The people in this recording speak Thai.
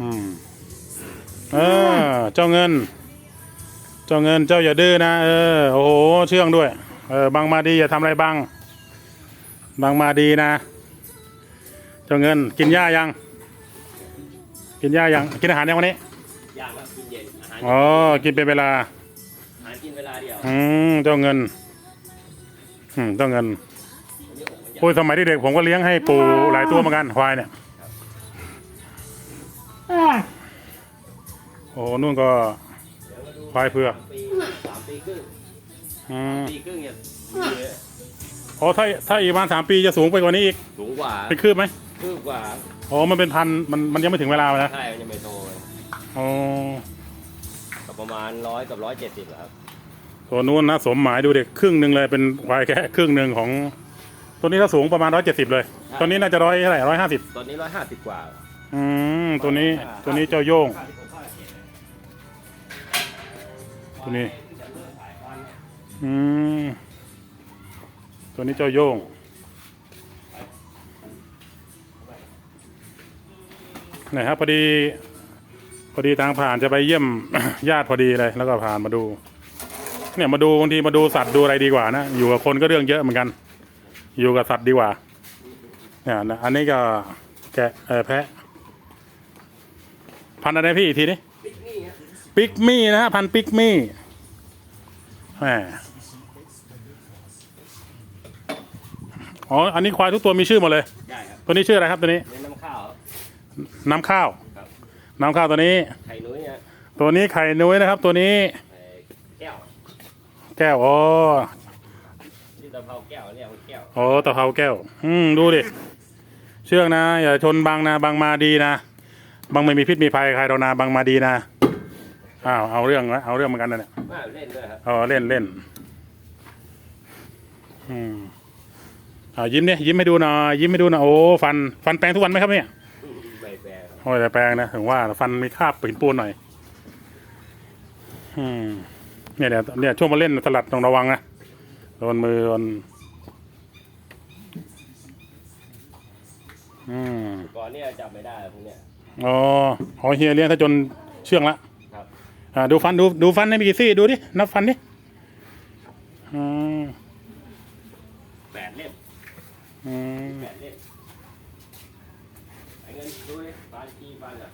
อืมเออ เจ้าเงิน เจ้าเงินเจ้าอย่าดื้อนะเออโอ้โหเชื่องด้วย เออบางมาดีอย่าทำอะไรบางบางมาดีนะ เจ้าเงินกินหญ้ายัง กินหญ้ายังกินอาหารยังวันนี้ย่างครับกินเย็นอาหารอ๋อกินเป็นเวลาอาหารกินเวลาเดียวอืมเจ้าเงินอืมเจ้าเงินวันนี้อกมันใหญ่ โอ้ยสมัยเด็กๆผมก็เลี้ยงให้ปู่หลายตัวเหมือนกันควายเนี่ย โอ้นู่นก็เดี๋ยวมาดูควายเผือกปีสามปีครึ่งอืมปีครึ่งเนี่ยมีเยอะอ๋อถ้าถ้าอีกประมาณสามปีจะสูงไปกว่านี้อีกสูงกว่าเป็นคืบไหมครึ่งกว่าอ๋อมันเป็นพันธุ์มันมันยังไม่ถึงเวลานะใช่มันยังไม่โตเลยอ๋อก็ประมาณร้อยกับร้อยเจ็ดสิบครับตัวนู้นนะสมหมายดูเด็กครึ่งหนึ่งเลยเป็นควายแค่ครึ่งหนึ่งของตัวนี้ถ้าสูงประมาณร้อยเจ็ดสิบเลยตัวนี้น่าจะร้อยเท่าไหร่ร้อยห้าสิบตอนนี้ร้อยห้าสิบกว่า อืมตัวนี้ตัวนี้เจ้าโย่งตัวนี้ อืมตัวนี้เจ้าโย่งนะครับพอดีพอดีทางผ่านจะไปเยี่ยมญาติพอดีเลย แล้วก็ผ่านมาดู เนี่ยมาดูบางทีมาดูสัตว์ดูอะไรดีกว่านะ อยู่กับคนก็เรื่องเยอะเหมือนกัน อยู่กับสัตว์ดีกว่าเนี่ยนะอันนี้ก็แกะแพะ พันธุ์อะไรพี่อีกทีนี้ปิกมี่นะฮะพันธุ์ปิกมี่แหมอ๋อ อันนี้ควายทุกตัวมีชื่อหมดเลย ได้ครับตัวนี้ชื่ออะไรครับตัวนี้ เน้นน้ำข้าวครับ น้ำข้าว ครับ น้ำข้าวตัวนี้ ไข่นุ้ยเนี่ยตัวนี้ไข่นุ้ยนะครับ ตัวนี้ไอ้แก้วแก้วอ๋อที่ตะเภาแก้วเนี่ยมันแก้ว อ๋อตะเภาแก้ว อืมดูดิ เชือกนะ อย่าชนบางนะบางมาดีนะ บางไม่มีพิษมีภัยใครเรานาบางมาดีนะอ้าวเอาเรื่องนะเอาเรื่องเหมือนกันนะเนี่ยมาเล่นด้วยครับอ๋อเล่นเล่นอืมอ่ายิ้มเนี่ยยิ้มให้ดูหน่อยยิ้มให้ดูหน่อยโอ้ฟันฟันแปรงทุกวันไหมครับเนี่ยใบแปรครับโอ้ยแต่แปรงนะถึงว่าฟันมีคราบปิ่นปูนหน่อยอืมเนี่ยเนี่ยเนี่ยช่วงมาเล่นสลัดต้องระวังนะโดนมือโดนอืมก่อนเนี่ยจับไม่ได้พวกเนี้ย อ๋อหอเฮียเลี้ยงถ้าจนเชื่องละครับ อ่าดูฟันดูดูฟันให้มีกี่ซี่ดูดินับฟันดิอืมแปดเล็บอืมแปดเล็มไอ้เงินด้วยบ้านที่บ้านอะ